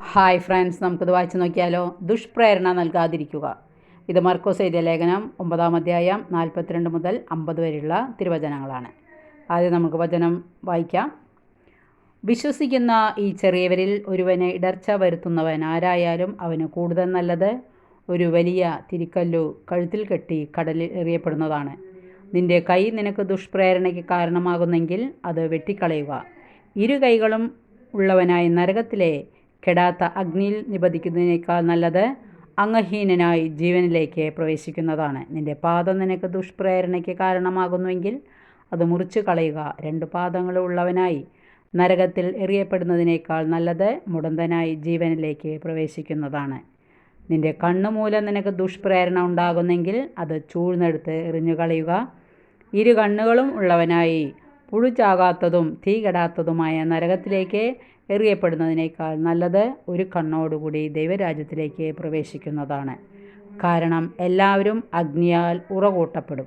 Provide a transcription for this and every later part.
Hi friends നമുക്കിത് വായിച്ച് നോക്കിയാലോ? ദുഷ്പ്രേരണ നൽകാതിരിക്കുക. ഇത് മർക്കോസ് എഴുതിയ ലേഖനം ഒമ്പതാം അധ്യായം നാൽപ്പത്തിരണ്ട് മുതൽ അമ്പത് വരെയുള്ള തിരുവചനങ്ങളാണ്. ആദ്യം നമുക്ക് വചനം വായിക്കാം. വിശ്വസിക്കുന്ന ഈ ചെറിയവരിൽ ഒരുവനെ ഇടർച്ച വരുത്തുന്നവൻ ആരായാലും അവന് കൂടുതൽ നല്ലത് ഒരു വലിയ തിരിക്കല്ലു കഴുത്തിൽ കെട്ടി കടലിൽ എറിയപ്പെടുന്നതാണ്. നിന്റെ കൈ നിനക്ക് ദുഷ്പ്രേരണയ്ക്ക് കാരണമാകുന്നെങ്കിൽ അത് വെട്ടിക്കളയുക. ഇരു കൈകളും ഉള്ളവനായി നരകത്തിലെ കെടാത്ത അഗ്നിയിൽ നിബദിക്കുന്നതിനേക്കാൾ നല്ലത് അംഗഹീനനായി ജീവനിലേക്ക് പ്രവേശിക്കുന്നതാണ്. നിന്റെ പാദം നിനക്ക് ദുഷ്പ്രേരണയ്ക്ക് കാരണമാകുന്നുവെങ്കിൽ അത് മുറിച്ചു കളയുക. രണ്ട് പാദങ്ങളുള്ളവനായി നരകത്തിൽ എറിയപ്പെടുന്നതിനേക്കാൾ നല്ലത് മുടന്തനായി ജീവനിലേക്ക് പ്രവേശിക്കുന്നതാണ്. നിന്റെ കണ്ണു മൂലം നിനക്ക് ദുഷ്പ്രേരണ ഉണ്ടാകുന്നെങ്കിൽ അത് ചൂഴ്ന്നെടുത്ത് എറിഞ്ഞു കളയുക. ഇരു കണ്ണുകളും ഉള്ളവനായി പുഴുചാകാത്തതും തീ കെടാത്തതുമായ നരകത്തിലേക്ക് എറിയപ്പെടുന്നതിനേക്കാൾ നല്ലത് ഒരു കണ്ണോടുകൂടി ദൈവരാജ്യത്തിലേക്ക് പ്രവേശിക്കുന്നതാണ്. കാരണം എല്ലാവരും അഗ്നിയാൽ ഉറകൂട്ടപ്പെടും.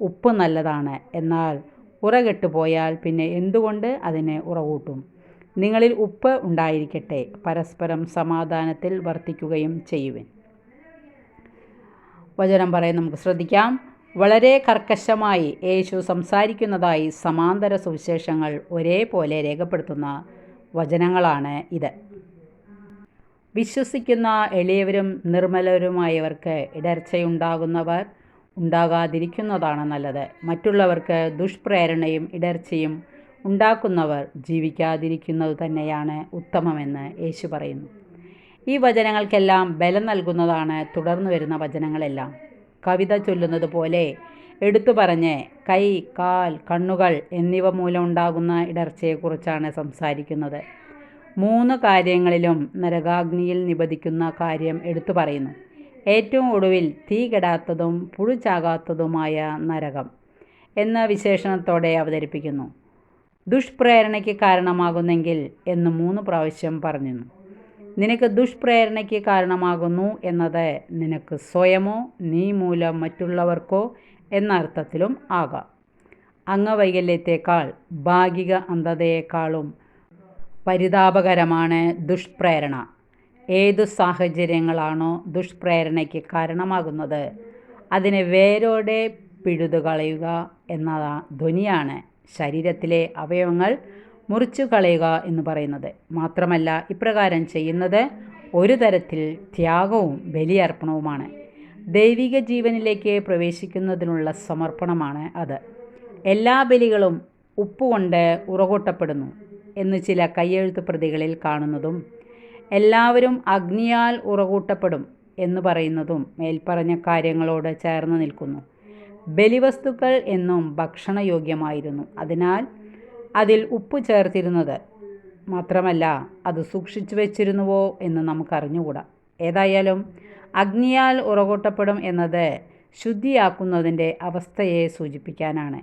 ഉപ്പ് നല്ലതാണ്. എന്നാൽ ഉറകെട്ടുപോയാൽ പിന്നെ എന്തുകൊണ്ട് അതിനെ ഉറകൂട്ടും? നിങ്ങളിൽ ഉപ്പ് ഉണ്ടായിരിക്കട്ടെ. പരസ്പരം സമാധാനത്തിൽ വർത്തിക്കുകയും ചെയ്യുവിൻ. വചനം പറയാൻ നമുക്ക് ശ്രദ്ധിക്കാം. വളരെ കർക്കശമായി യേശു സംസാരിക്കുന്നതായി സമാന്തര സുവിശേഷങ്ങൾ ഒരേപോലെ രേഖപ്പെടുത്തുന്ന വചനങ്ങളാണ് ഇത്. വിശ്വസിക്കുന്ന എളിയവരും നിർമ്മലരുമായവർക്ക് ഇടർച്ചയുണ്ടാകുന്നവർ ഉണ്ടാകാതിരിക്കുന്നതാണ് നല്ലത്. മറ്റുള്ളവർക്ക് ദുഷ്പ്രേരണയും ഇടർച്ചയും ഉണ്ടാക്കുന്നവർ ജീവിക്കാതിരിക്കുന്നത് തന്നെയാണ് ഉത്തമമെന്ന് യേശു പറയുന്നു. ഈ വചനങ്ങൾക്കെല്ലാം ബലം നൽകുന്നതാണ് തുടർന്നു വരുന്ന വചനങ്ങളെല്ലാം. കവിത ചൊല്ലുന്നത് പോലെ എടുത്തു പറഞ്ഞ് കൈ കാൽ കണ്ണുകൾ എന്നിവ മൂലം ഉണ്ടാകുന്ന ഇടർച്ചയെക്കുറിച്ചാണ് സംസാരിക്കുന്നത്. മൂന്ന് കാര്യങ്ങളിലും നരകാഗ്നിയിൽ നിബദിക്കുന്ന കാര്യം എടുത്തു പറയുന്നു. ഏറ്റവും ഒടുവിൽ തീ കെടാത്തതും പുഴുചാകാത്തതുമായ നരകം എന്ന വിശേഷണത്തോടെ അവതരിപ്പിക്കുന്നു. ദുഷ്പ്രേരണയ്ക്ക് കാരണമാകുന്നെങ്കിൽ എന്ന് മൂന്ന് പ്രാവശ്യം പറഞ്ഞു നിനക്ക് ദുഷ്പ്രേരണയ്ക്ക് കാരണമാകുന്നു എന്നത് നിനക്ക് സ്വയമോ നീ മൂലം മറ്റുള്ളവർക്കോ എന്ന അർത്ഥത്തിലും ആകാം. അംഗവൈകല്യത്തെക്കാൾ ഭാഗിക അന്ധതയേക്കാളും പരിതാപകരമാണ് ദുഷ്പ്രേരണ. ഏതു സാഹചര്യങ്ങളാണോ ദുഷ്പ്രേരണയ്ക്ക് കാരണമാകുന്നത് അതിനെ വേരോടെ പിഴുതുകളയുക എന്ന ധ്വനിയാണ് ശരീരത്തിലെ അവയവങ്ങൾ മുറിച്ചു കളയുക എന്ന് പറയുന്നത്. മാത്രമല്ല ഇപ്രകാരം ചെയ്യുന്നത് ഒരു തരത്തിൽ ത്യാഗവും ബലിയർപ്പണവുമാണ്. ദൈവിക ജീവനിലേക്ക് പ്രവേശിക്കുന്നതിനുള്ള സമർപ്പണമാണ് അത്. എല്ലാ ബലികളും ഉപ്പുകൊണ്ട് ഉറകൂട്ടപ്പെടുന്നു എന്ന് ചില കയ്യെഴുത്ത് പ്രതികളിൽ കാണുന്നതും എല്ലാവരും അഗ്നിയാൽ ഉറകൂട്ടപ്പെടും എന്ന് പറയുന്നതും മേൽപ്പറഞ്ഞ കാര്യങ്ങളോട് ചേർന്ന് നിൽക്കുന്നു. ബലിവസ്തുക്കൾ എന്നും ഭക്ഷണയോഗ്യമായിരുന്നു. അതിനാൽ അതിൽ ഉപ്പ് ചേർത്തിരുന്നത്. മാത്രമല്ല അത് സൂക്ഷിച്ചു വെച്ചിരുന്നുവോ എന്ന് നമുക്കറിഞ്ഞുകൂടാ. ഏതായാലും അഗ്നിയാൽ ഉറകൂട്ടപ്പെടും എന്നത് ശുദ്ധിയാക്കുന്നതിന്റെ അവസ്ഥയെ സൂചിപ്പിക്കാനാണ്.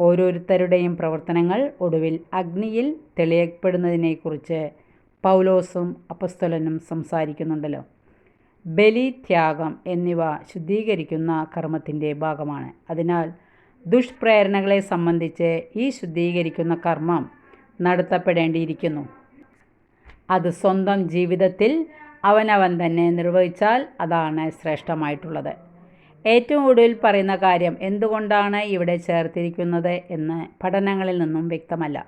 ഓരോരുത്തരുടെയും പ്രവർത്തനങ്ങൾ ഒടുവിൽ അഗ്നിയിൽ തെളിയപ്പെടുന്നതിനെക്കുറിച്ച് പൗലോസും അപ്പസ്തലനും സംസാരിക്കുന്നുണ്ടല്ലോ. ബലി ത്യാഗം എന്നിവ ശുദ്ധീകരിക്കുന്ന കർമ്മത്തിന്റെ ഭാഗമാണ്. അതിനാൽ ദുഷ്പ്രേരണകളെ സംബന്ധിച്ച് ഈ ശുദ്ധീകരിക്കുന്ന കർമ്മം നടത്തപ്പെടേണ്ടിയിരിക്കുന്നു. അത് സ്വന്തം ജീവിതത്തിൽ അവനവൻ തന്നെ നിർവഹിച്ചാൽ അതാണ് ശ്രേഷ്ഠമായിട്ടുള്ളത്. ഏറ്റവും ഒടുവിൽ പറയുന്ന കാര്യം എന്തുകൊണ്ടാണ് ഇവിടെ ചേർത്തിരിക്കുന്നത് എന്ന് പഠനങ്ങളിൽ നിന്നും വ്യക്തമല്ല.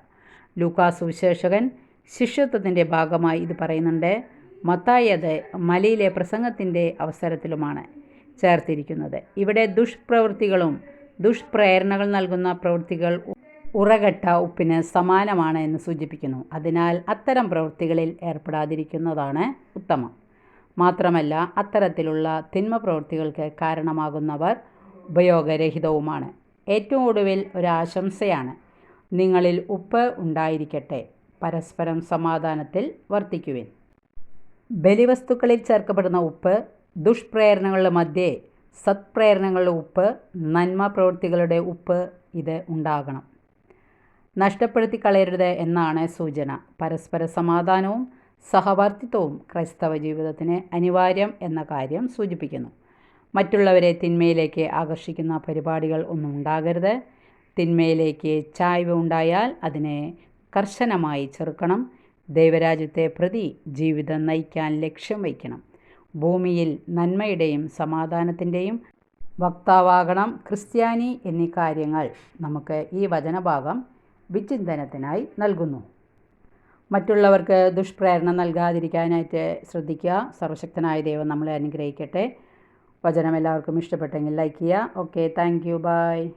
ലൂക്കാസ് സുവിശേഷകൻ ശിഷ്യത്വത്തിന്റെ ഭാഗമായി ഇത് പറയുന്നുണ്ട്. മത്തായത് മലയിലെ പ്രസംഗത്തിന്റെ അവസരത്തിലുമാണ് ചേർത്തിരിക്കുന്നത്. ഇവിടെ ദുഷ്പ്രവൃത്തികളും ദുഷ്പ്രേരണകൾ നൽകുന്ന പ്രവൃത്തികൾ ഉറകെട്ട ഉപ്പിന് സമാനമാണ് എന്ന് സൂചിപ്പിക്കുന്നു. അതിനാൽ അത്തരം പ്രവൃത്തികളിൽ ഏർപ്പെടാതിരിക്കുന്നതാണ് ഉത്തമം. മാത്രമല്ല അത്തരത്തിലുള്ള തിന്മ പ്രവൃത്തികൾക്ക് കാരണമാകുന്നവർ ഉപയോഗരഹിതവുമാണ്. ഏറ്റവും ഒടുവിൽ ഒരാശംസയാണ് നിങ്ങളിൽ ഉപ്പ് ഉണ്ടായിരിക്കട്ടെ. പരസ്പരം സമാധാനത്തിൽ വർത്തിക്കുവിൻ. ബലിവസ്തുക്കളിൽ ചേർക്കപ്പെടുന്ന ഉപ്പ് ദുഷ്പ്രേരണകളുടെ മധ്യേ സത്പ്രേരണകളുടെ ഉപ്പ് നന്മ പ്രവൃത്തികളുടെ ഉപ്പ് ഇത് ഉണ്ടാകണം. നഷ്ടപ്പെടുത്തി കളയരുത് എന്നാണ് സൂചന. പരസ്പര സമാധാനവും സഹവർത്തിത്വവും ക്രൈസ്തവ ജീവിതത്തിന് അനിവാര്യം എന്ന കാര്യം സൂചിപ്പിക്കുന്നു. മറ്റുള്ളവരെ തിന്മയിലേക്ക് ആകർഷിക്കുന്ന പരിപാടികൾ ഒന്നും ഉണ്ടാകരുത്. തിന്മയിലേക്ക് ചായ്വ് ഉണ്ടായാൽ അതിനെ കർശനമായി ചെറുക്കണം. ദൈവരാജ്യത്തെ പ്രതി ജീവിതം നയിക്കാൻ ലക്ഷ്യം വയ്ക്കണം. ഭൂമിയിൽ നന്മയുടെയും സമാധാനത്തിന്റെയും വക്താവാകണം ക്രിസ്ത്യാനി എന്നീ കാര്യങ്ങൾ നമുക്ക് ഈ വചനഭാഗം വിചിന്തനത്തിനായി നൽകുന്നു. മറ്റുള്ളവർക്ക് ദുഷ്പ്രേരണ നൽകാതിരിക്കാനായിട്ട് ശ്രദ്ധിക്കുക. സർവശക്തനായ ദൈവം നമ്മളെ അനുഗ്രഹിക്കട്ടെ. വചനം എല്ലാവർക്കും ഇഷ്ടപ്പെട്ടെങ്കിൽ ലൈക്ക് ചെയ്യുക. Okay thank you by